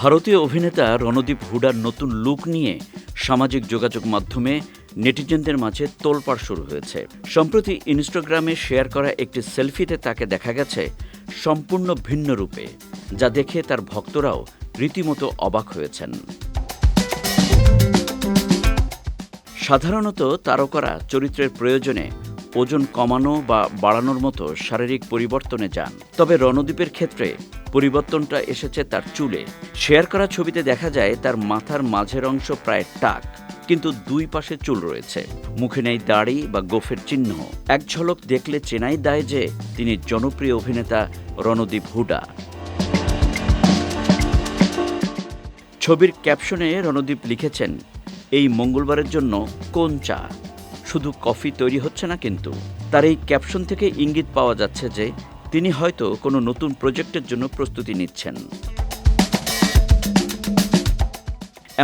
ভারতীয় অভিনেতা রণদীপ হুডার নতুন লুক নিয়ে সামাজিক যোগাযোগ মাধ্যমে নেটিজেনদের মাঝে তোলপাড় শুরু হয়েছে। সম্প্রতি ইনস্টাগ্রামে শেয়ার করা একটি সেলফিতে তাকে দেখা গেছে সম্পূর্ণ ভিন্ন রূপে, যা দেখে তার ভক্তরাও রীতিমতো অবাক হয়েছেন। সাধারণত তারকারা চরিত্রের প্রয়োজনে ওজন কমানো বা বাড়ানোর মতো শারীরিক পরিবর্তনে যান। তবে রণদীপের ক্ষেত্রে পরিবর্তনটা এসেছে তার চুলে। শেয়ার করা ছবিতে দেখা যায় তার মাথার মাঝের অংশ প্রায় টাক, কিন্তু দুই পাশে চুল রয়েছে। মুখে নেই দাড়ি বা গোফের চিহ্ন। এক ঝলক দেখলে চেনাই দায় যে তিনি জনপ্রিয় অভিনেতা রণদীপ হুডা। ছবির ক্যাপশনে রণদীপ লিখেছেন, এই মঙ্গলবারের জন্য কোন চা? শুধু কফি তৈরি হচ্ছে না কিন্তু। তার এই ক্যাপশন থেকে ইঙ্গিত পাওয়া যাচ্ছে যে, তিনি হয়তো কোনো নতুন প্রজেক্টের জন্য প্রস্তুতি নিচ্ছেন।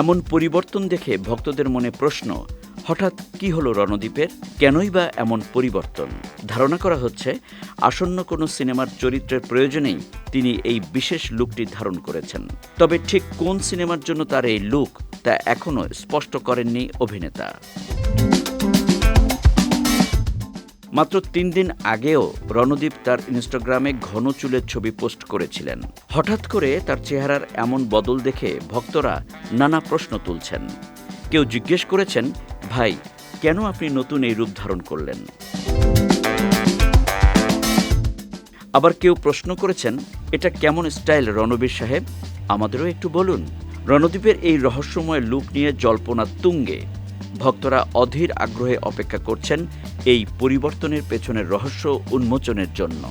এমন পরিবর্তন দেখে ভক্তদের মনে প্রশ্ন, হঠাৎ কি হলো রণদীপের? কেনই বা এমন পরিবর্তন? ধারণা করা হচ্ছে, আসন্ন কোনো সিনেমার চরিত্রের প্রয়োজনেই তিনি এই বিশেষ লুকটি ধারণ করেছেন। তবে ঠিক কোন সিনেমার জন্য তার এই লুক তা এখনও স্পষ্ট করেননি অভিনেতা। মাত্র তিন দিন আগেও রণদীপ তার ইনস্টাগ্রামে ঘন চুলের ছবি পোস্ট করেছিলেন। হঠাৎ করে তার চেহারার এমন বদল দেখে ভক্তরা নানা প্রশ্ন তুলছেন। কেউ জিজ্ঞেস করেছেন, ভাই, কেন আপনি নতুন এই রূপ ধারণ করলেন? আবার কেউ প্রশ্ন করেছেন, এটা কেমন স্টাইল রণবীর সাহেব? আমাদেরও একটু বলুন। রণদীপের এই রহস্যময় লুক নিয়ে জল্পনা তুঙ্গে। ভক্তরা অধীর আগ্রহে অপেক্ষা করছেন এই পরিবর্তনের পেছনের রহস্য উন্মোচনের জন্য।